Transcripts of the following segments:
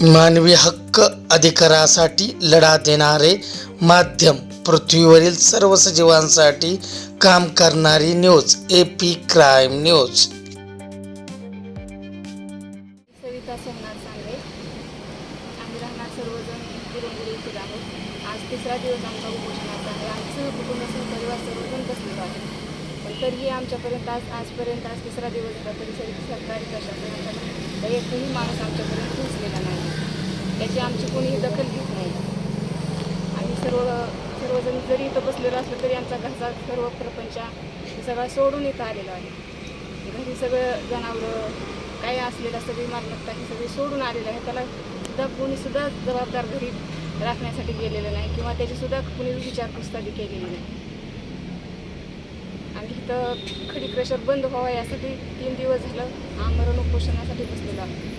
मानवी हक्क अधिकारासाठी लढा देणारे माध्यम पृथ्वीवरील सर्व सजीवांसाठी काम करणारी news A P crime news Savita Somnath सांगे आम्ही राहणार सर्वजण तिरुंगुरी येथील आहोत. आज तिसरा दिवस आमचा उपोषणाचा आहे. आमचं कुटुंब सहपरिवार सर्वजण बसलेलो आहे पण तरीही आमच्यापर्यंत आज आजपर्यंत आज तिसरा दिवस होता तरी सर सरकारी प्रशासनाकडे एकही माणूस आमच्यापर्यंत पोहोचलेला नाही. त्याची आमची कोणीही दखल घेत नाही. आम्ही सर्व सर्वजण जरी इथं बसलेलो असलं तरी आमचा घरचा सर्व प्रपंच सगळा सोडून इथं आलेला आहे. घरी सगळं जनावरं काय असलेलं सगळी मालमत्ता ही सगळी सोडून आलेलं आहे. त्याला सुद्धा कोणीसुद्धा जबाबदार घरी राखण्यासाठी गेलेलं नाही. किंवा त्याचीसुद्धा कुणी विचारपूस कधी केलेली नाही. आणि खडी प्रेशर बंद व्हावा यासाठी तीन दिवस झालं आमरण उपोषणासाठी बसलेलो आहे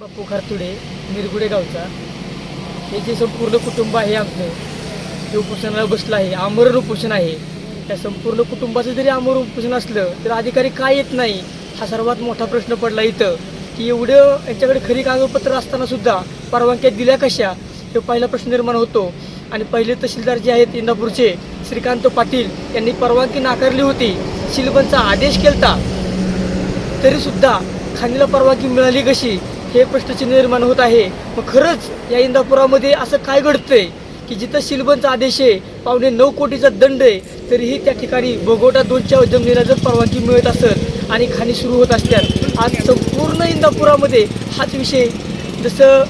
बापू खारतुडे निरगुडे गावचा. हे जे संपूर्ण कुटुंब आहे आमचं जे उपोषणाला बसलं आहे आमरण उपोषण आहे. त्या संपूर्ण कुटुंबाचं जरी आमरण उपोषण असलं तर अधिकारी काय येत नाही? हा सर्वात मोठा प्रश्न पडला इथं. की एवढं यांच्याकडे खरी कागदपत्र असताना सुद्धा परवानग्या दिल्या कशा? हे पहिला प्रश्न निर्माण होतो. आणि पहिले तहसीलदार जे आहेत इंदापूरचे श्रीकांत पाटील यांनी परवानगी नाकारली होती. शिलबनचा आदेश केलता. तरीसुद्धा खाणीला परवानगी मिळाली कशी हे प्रश्नचिन्ह निर्माण होत आहे. मग खरंच या इंदापुरामध्ये असं काय घडतंय की जिथं शिलबनचा आदेश आहे पावणे नऊ कोटीचा दंड आहे तरीही त्या ठिकाणी भोगवटा दोनच्या जमिनीला जर परवानगी मिळत असत आणि खाणी सुरू होत असतात आज संपूर्ण इंदापुरामध्ये हाच विषय जसं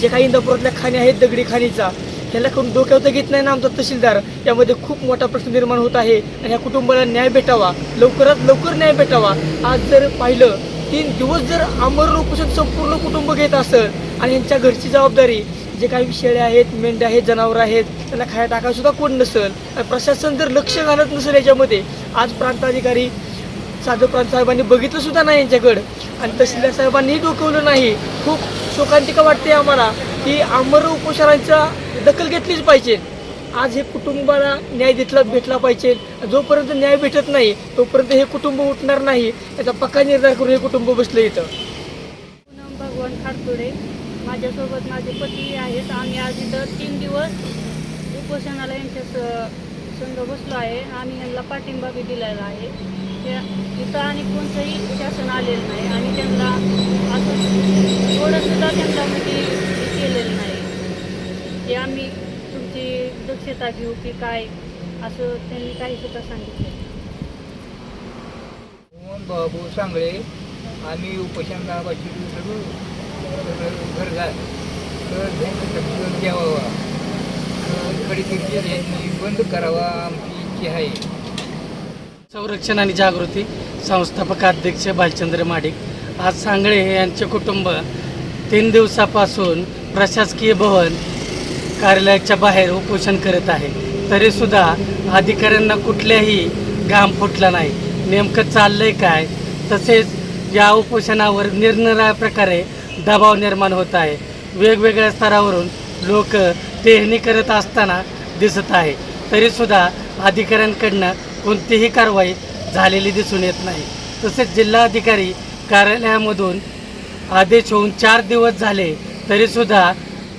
जे काही इंदापुरातल्या खाणी आहेत दगडी खाणीचा ह्याला कोण डोक्यावर घेत नाही ना आमचा तहसीलदार. यामध्ये खूप मोठा प्रश्न निर्माण होत आहे आणि ह्या कुटुंबाला न्याय भेटावा. लवकरात लवकर न्याय भेटावा. आज जर पाहिलं तीन दिवस जर आमरण उपोषण संपूर्ण कुटुंब घेत असेल आणि यांच्या घरची जबाबदारी जे काही शेळ्या आहेत मेंढ्या आहेत जनावरं आहेत त्यांना खाया टाकायला सुद्धा कोण नसेल प्रशासन जर लक्ष घालत नसेल याच्यामध्ये आज प्रांताधिकारी साधू प्रांत साहेबांनी बघितलं सुद्धा नाही यांच्याकडं. आणि तहसीलदार साहेबांनीही डोकवलं नाही. खूप शोकांतिका वाटते आम्हाला की आमरण उपोषणांचा दखल घेतलीच पाहिजे. आज हे कुटुंबाला न्याय देतला भेटला पाहिजे. जोपर्यंत न्याय भेटत नाही तोपर्यंत हे कुटुंब उठणार नाही. याचा पक्का निर्धार करून हे कुटुंब बसलं इथं. पूनम भगवान खारतुडे. माझ्यासोबत माझे पती आहेत. आम्ही आज इथं तीन दिवस उपोषणाला यांच्या संघ बसलो आहे. आम्ही यांना पाठिंबा बी दिलेला आहे. त्या इथं आणि कोणतंही शासन आलेलं नाही. आणि त्यांना असं थोडंसुद्धा त्यांच्यामध्ये म्हणजे केलेलं नाही. ते आम्ही तुमची दक्षता घेऊ की काय असं त्यांनी काही सुद्धा सांगितलं. बाबू सांगळे आम्ही उपोषणला बसलो सगळं घर झालं. तर त्यांचं द्यावा. यांनी बंद करावा आमची इच्छा आहे. संरक्षण आणि जागृती संस्थापक अध्यक्ष भालचंद्र माडिक. आज सांगळे यांचे कुटुंब तीन दिवसापासून प्रशासकीय भवन कार्यालयाच्या बाहेर उपोषण करत आहे. तरीसुद्धा अधिकाऱ्यांना कुठल्याही घाम फुटला नाही. नेमकं चाललंय काय? तसेच या उपोषणावर निरनिराळ्या प्रकारे दबाव निर्माण होत आहे. वेगवेगळ्या स्तरावरून लोक टेहणी करत असताना दिसत आहे. तरीसुद्धा अधिकाऱ्यांकडनं कोणतीही कारवाई झालेली दिसून येत नाही. तसेच जिल्हाधिकारी कार्यालयामधून आदेश होऊन चार दिवस झाले तरीसुद्धा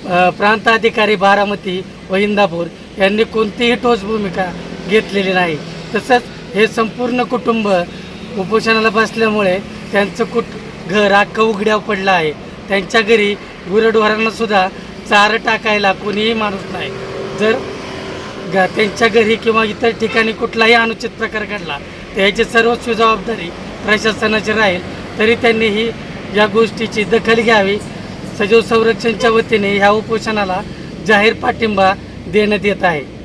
प्रांताधिकारी बारामती व इंदापूर यांनी कोणतीही ठोस भूमिका घेतलेली नाही. तसंच हे संपूर्ण कुटुंब उपोषणाला बसल्यामुळे त्यांचं कुट घर अख्खं उघड्यावर पडलं आहे. त्यांच्या घरी गुरढोरांनासुद्धा चारं टाकायला कोणीही माणूस नाही. जर ग त्यांच्या घरी किंवा इतर ठिकाणी कुठलाही अनुचित प्रकार घडला तर याची सर्वस्वी जबाबदारी प्रशासनाची राहील. तरी त्यांनी ही या गोष्टीची दखल घ्यावी सजीव संरक्षणच्या वतीने ह्या उपोषणाला जाहीर पाठिंबा देण्यात येत आहे.